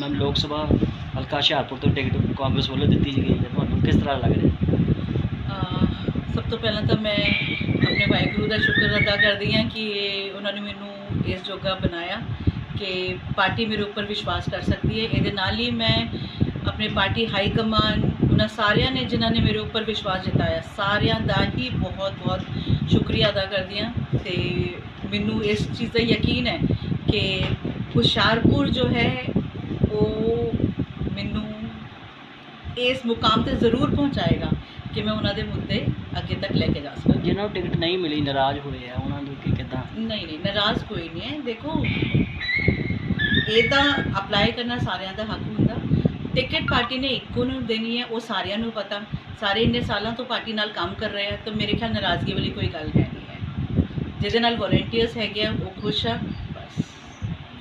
Ma'am ਲੋਕ ਸਭਾ ਹਲਕਾ ਹੁਸ਼ਿਆਰਪੁਰ ਤੋਂ ਟਿਕਟ ਕਾਂਗਰਸ ਵੱਲੋਂ ਦਿੱਤੀ ਗਈ ਹੈ ਤੁਹਾਨੂੰ ਕਿਸ ਤਰ੍ਹਾਂ ਲੱਗ ਰਿਹਾ? ਸਭ ਤੋਂ ਪਹਿਲਾਂ ਤਾਂ ਮੈਂ ਆਪਣੇ ਵਾਹਿਗੁਰੂ ਦਾ ਸ਼ੁਕਰ ਅਦਾ ਕਰਦੀ ਹਾਂ ਕਿ ਇਹ ਉਹਨਾਂ ਨੇ ਮੈਨੂੰ ਇਸ ਜੋਗਾ ਬਣਾਇਆ ਕਿ ਪਾਰਟੀ ਮੇਰੇ ਉੱਪਰ ਵਿਸ਼ਵਾਸ ਕਰ ਸਕਦੀ ਹੈ। ਇਹਦੇ ਨਾਲ ਹੀ ਮੈਂ ਆਪਣੇ ਪਾਰਟੀ ਹਾਈ ਕਮਾਨ ਉਹਨਾਂ ਸਾਰਿਆਂ ਨੇ ਜਿਨ੍ਹਾਂ ਨੇ ਮੇਰੇ ਉੱਪਰ ਵਿਸ਼ਵਾਸ ਜਤਾਇਆ, ਸਾਰਿਆਂ ਦਾ ਹੀ ਬਹੁਤ ਬਹੁਤ ਸ਼ੁਕਰੀਆ ਅਦਾ ਕਰਦੀ ਹਾਂ ਤੇ ਮੈਨੂੰ ਇਸ ਚੀਜ਼ ਦਾ ਯਕੀਨ ਹੈ ਕਿ ਹੁਸ਼ਿਆਰਪੁਰ ਜੋ ਹੈ ਉਹ ਮੈਨੂੰ ਇਸ ਮੁਕਾਮ ਤੇ ਜ਼ਰੂਰ ਪਹੁੰਚਾਏਗਾ ਕਿ ਮੈਂ ਉਹਨਾਂ ਦੇ ਮੁੱਦੇ ਅੱਗੇ ਤੱਕ ਲੈ ਕੇ ਜਾ ਸਕਾਂ। ਜਿਨ੍ਹਾਂ ਨੂੰ ਟਿਕਟ ਨਹੀਂ ਮਿਲੀ ਨਾਰਾਜ਼ ਹੋਏ ਆ ਉਹਨਾਂ ਨੂੰ ਕੀ ਕਿੱਦਾਂ? ਨਹੀਂ ਨਹੀਂ ਨਾਰਾਜ਼ ਕੋਈ ਨਹੀਂ ਹੈ। ਦੇਖੋ ਇਹ ਤਾਂ ਅਪਲਾਈ ਕਰਨਾ ਸਾਰਿਆਂ ਦਾ ਹੱਕ ਹੁੰਦਾ। ਟਿਕਟ ਪਾਰਟੀ ਨੇ ਇੱਕੋ ਨੂੰ ਦੇਣੀ ਹੈ ਉਹ ਸਾਰਿਆਂ ਨੂੰ ਪਤਾ। ਸਾਰੇ ਇੰਨੇ ਸਾਲਾਂ ਤੋਂ ਪਾਰਟੀ ਨਾਲ ਕੰਮ ਕਰ ਰਹੇ ਆ ਤਾਂ ਮੇਰੇ ਖਿਆਲ ਨਾਰਾਜ਼ਗੀ ਵਾਲੀ ਕੋਈ ਗੱਲ ਹੈ ਨਹੀਂ ਹੈ। ਜਿਹਦੇ ਨਾਲ ਵੋਲੰਟੀਅਰਸ ਹੈਗੇ ਆ ਉਹ ਖੁਸ਼ ਆ।